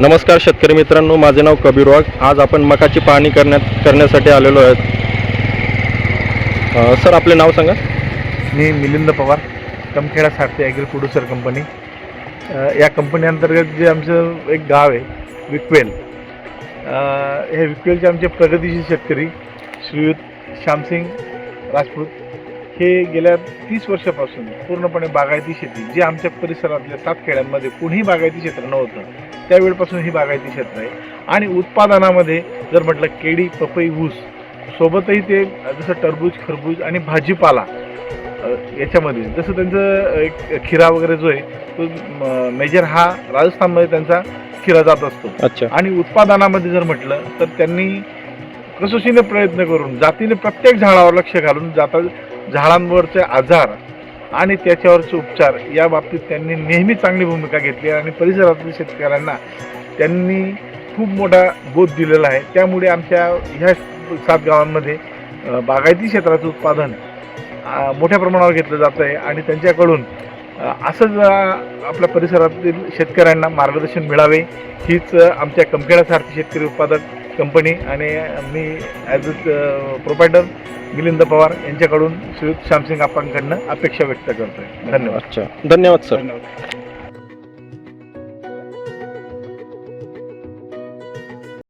नमस्कार शेतकरी मित्रांनो माझे नाव कबीर वाघ. आज आपण मकाची पाहणी करण्यात करण्यासाठी आलेलो आहेत. सर आपले नाव सांगा. मी Milind Pawar Kamkheda Sarathi agri producer company या कंपनी अंतर्गत जे आमचं एक गाव आहे विक्वेल. हे विक्वेलचे आमचे प्रगतीशील शेतकरी श्रीयुत श्यामसिंग राजपूत. हे गेल्या तीस वर्षापासून पूर्णपणे बागायती शेती जी आमच्या परिसरातल्या सात खेड्यांमध्ये कुणीही बागायती क्षेत्र नव्हतं त्यावेळपासून ही बागायती क्षेत्र आहे. आणि उत्पादनामध्ये जर म्हटलं केळी पपई ऊस सोबतही ते जसं टरबूज खरबूज आणि भाजीपाला याच्यामध्ये जसं त्यांचं एक खिरा वगैरे जो आहे तो मेजर हा राजस्थानमध्ये त्यांचा खिरा जात असतो. अच्छा. आणि उत्पादनामध्ये जर म्हटलं तर त्यांनी कसोशीने प्रयत्न करून जातीने प्रत्येक झाडावर लक्ष घालून जाता झाडांवरचे आजार आणि त्याच्यावरचे उपचार या बाबतीत त्यांनी नेहमी चांगली भूमिका घेतली आहे आणि परिसरातील शेतकऱ्यांना त्यांनी खूप मोठा बोध दिलेला आहे. त्यामुळे आमच्या ह्या सात गावांमध्ये बागायती क्षेत्राचं उत्पादन मोठ्या प्रमाणावर घेतलं जातं आहे आणि त्यांच्याकडून असंच आपल्या परिसरातील शेतकऱ्यांना मार्गदर्शन मिळावे. हीच आमच्या कंपखेडासारखी शेतकरी उत्पादक कंपनी आणि मी as a proprietor Milind Pawar यांच्याकडून श्रीयुत श्यामसिंग आप्पांकडनं अपेक्षा व्यक्त करतोय. धन्यवाद. अच्छा. धन्यवाद सर धन्यवाद.